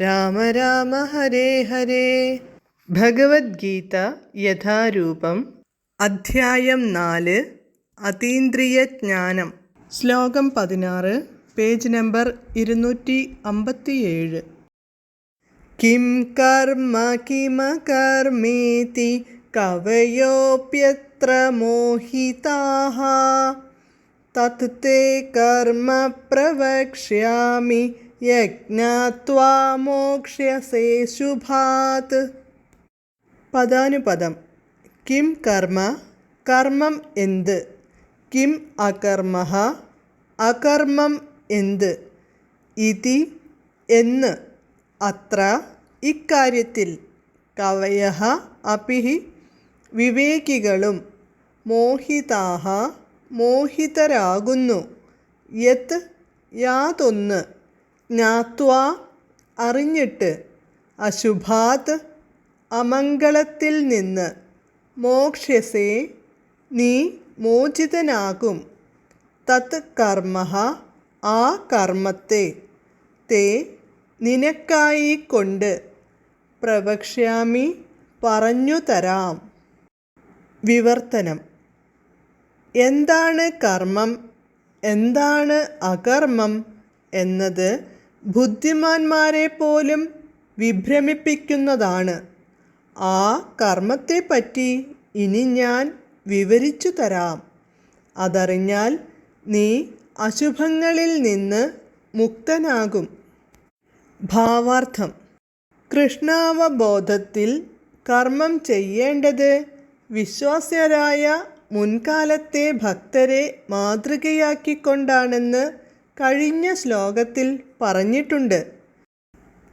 രാമ രാമ ഹരേ ഹരേ. ഭഗവത്ഗീത യഥാരൂപം അധ്യായം നാല് അതീന്ദ്രിയ ജ്ഞാനം. ശ്ലോകം പതിനാറ് പേജ് നമ്പർ ഇരുന്നൂറ്റി അമ്പത്തിയേഴ്. കിം കർമ്മ കിമകർമ്മേതി കവയോപ്യത്ര മോഹിതാ തത് കർമ്മ പ്രവക്ഷ്യാമി യജ്ഞാത്വാ മോക്ഷ്യസേ ശുഭാത്. പദാനുപദം. കിം കർമ്മ കർമ്മം എന്ത്? കിം അകർമ്മ അകർമ്മം എന്ത്? ഇതി എന്ന്. അത്ര ഇക്കാര്യത്തിൽ. കവയ അപി വിവേകികളും മോഹിതാഹ മോഹിതരാകുന്നു. യത് യാതൊന്ന്. ജ്ഞാത്വാ അറിഞ്ഞിട്ട് അശുഭാത് അമംഗളത്തിൽ നിന്ന് മോക്ഷ്യസേ നീ മോചിതനാകും. തത് കർമ്മ ആ കർമ്മത്തെ. തേ നിനക്കായി കൊണ്ട് പ്രവക്ഷ്യാമി പറഞ്ഞു തരാം. വിവർത്തനം. എന്താണ് കർമ്മം? എന്താണ് അകർമ്മം? എന്നത് ബുദ്ധിമാന്മാരെ പോലും വിഭ്രമിപ്പിക്കുന്നതാണ്. ആ കർമ്മത്തെപ്പറ്റി ഇനി ഞാൻ വിവരിച്ചു തരാം. അതറിഞ്ഞാൽ നീ അശുഭങ്ങളിൽ നിന്ന് മുക്തനാകും. ഭാവാർത്ഥം. കൃഷ്ണാവബോധത്തിൽ കർമ്മം ചെയ്യേണ്ടത് വിശ്വാസ്യരായ മുൻകാലത്തെ ഭക്തരെ മാതൃകയാക്കിക്കൊണ്ടാണെന്ന് കഴിഞ്ഞ ശ്ലോകത്തിൽ പറഞ്ഞിട്ടുണ്ട്.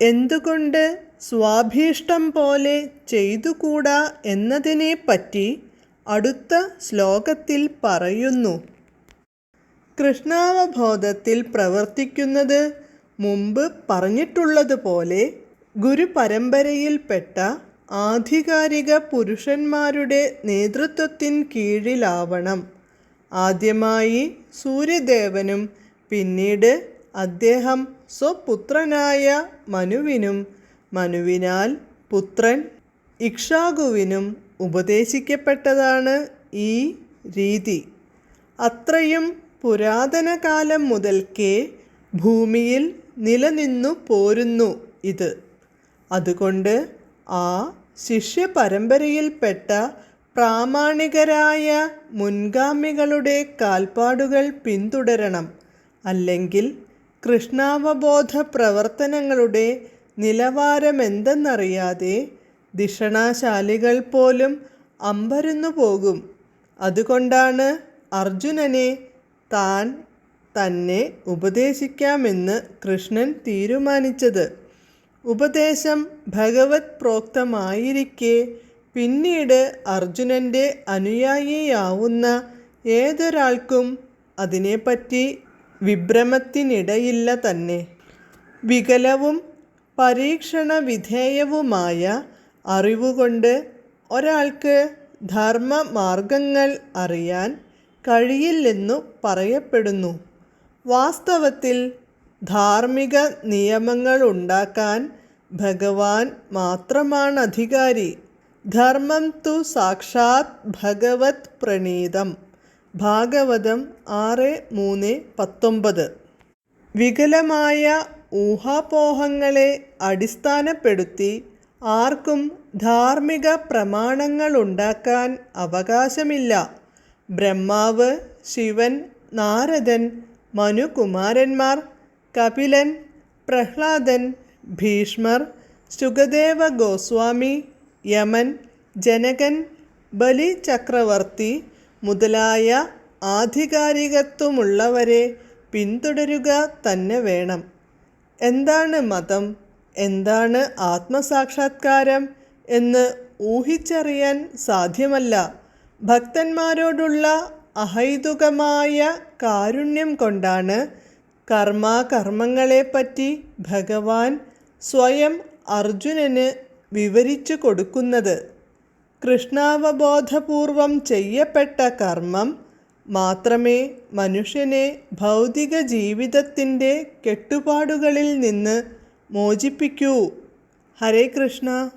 എന്തുകൊണ്ട് സ്വാഭീഷ്ടം പോലെ ചെയ്തുകൂടാ എന്നതിനെപ്പറ്റി അടുത്ത ശ്ലോകത്തിൽ പറയുന്നു. കൃഷ്ണാവബോധത്തിൽ പ്രവർത്തിക്കുന്നത് മുമ്പ് പറഞ്ഞിട്ടുള്ളതുപോലെ ഗുരുപരമ്പരയിൽപ്പെട്ട ആധികാരിക പുരുഷന്മാരുടെ നേതൃത്വത്തിൻ കീഴിലാവണം. ആദ്യമായി സൂര്യദേവനും പിന്നീട് അദ്ദേഹം സ്വപുത്രനായ മനുവിനും മനുവിനാൽ പുത്രൻ ഇക്ഷാഗുവിനും ഉപദേശിക്കപ്പെട്ടതാണ് ഈ രീതി. അത്രയും പുരാതന കാലം മുതൽക്കേ ഭൂമിയിൽ നിലനിന്നു പോരുന്നു ഇത്. അതുകൊണ്ട് ആ ശിഷ്യപരമ്പരയിൽപ്പെട്ട പ്രാമാണികരായ മുൻഗാമികളുടെ കാൽപ്പാടുകൾ പിന്തുടരണം. അല്ലെങ്കിൽ കൃഷ്ണാവബോധ പ്രവർത്തനങ്ങളുടെ നിലവാരമെന്തെന്നറിയാതെ ദിഷണാശാലികൾ പോലും അമ്പരന്നു പോകും. അതുകൊണ്ടാണ് അർജുനനെ താൻ തന്നെ ഉപദേശിക്കാമെന്ന് കൃഷ്ണൻ തീരുമാനിച്ചത്. ഉപദേശം ഭഗവത് പ്രോക്തമായിരിക്കെ പിന്നീട് അർജുനന്റെ അനുയായിയാവുന്ന ഏതൊരാൾക്കും അതിനെപ്പറ്റി വിഭ്രമത്തിനിടയില്ല തന്നെ. വികലവും പരീക്ഷണ വിധേയവുമായ അറിവുകൊണ്ട് ഒരാൾക്ക് ധർമ്മമാർഗങ്ങൾ അറിയാൻ കഴിയില്ലെന്നു പറയപ്പെടുന്നു. വാസ്തവത്തിൽ ധാർമ്മിക നിയമങ്ങളുണ്ടാക്കാൻ ഭഗവാൻ മാത്രമാണ് അധികാരി ധർമ്മം തു സാക്ഷാത് ഭഗവത് പ്രണീതം. ഭാഗവതം ആറ് മൂന്ന് പത്തൊമ്പത്. വികലമായ ഊഹാപോഹങ്ങളെ അടിസ്ഥാനപ്പെടുത്തി ആർക്കും ധാർമ്മിക പ്രമാണങ്ങളുണ്ടാക്കാൻ അവകാശമില്ല. ബ്രഹ്മാവ് ശിവൻ നാരദൻ മനുകുമാരന്മാർ കപിലൻ പ്രഹ്ലാദൻ ഭീഷ്മർ സുഖദേവ ഗോസ്വാമി യമൻ ജനകൻ ബലി ചക്രവർത്തി മുതലായ ആധികാരികത്വമുള്ളവരെ പിന്തുടരുക തന്നെ വേണം. എന്താണ് മതം? എന്താണ് ആത്മസാക്ഷാത്കാരം എന്ന് ഊഹിച്ചറിയാൻ സാധ്യമല്ല. ഭക്തന്മാരോടുള്ള അഹൈതുകമായ കാരുണ്യം കൊണ്ടാണ് കർമാകർമ്മങ്ങളെപ്പറ്റി ഭഗവാൻ സ്വയം അർജുനന് വിവരിച്ചു കൊടുക്കുന്നത്. കൃഷ്ണാവബോധപൂർവം ചെയ്യപ്പെട്ട കർമ്മം മാത്രമേ മനുഷ്യനെ ഭൗതിക ജീവിതത്തിന്റെ കെട്ടുപാടുകളിൽ നിന്ന് മോചിപ്പിക്കൂ. ഹരേ കൃഷ്ണ.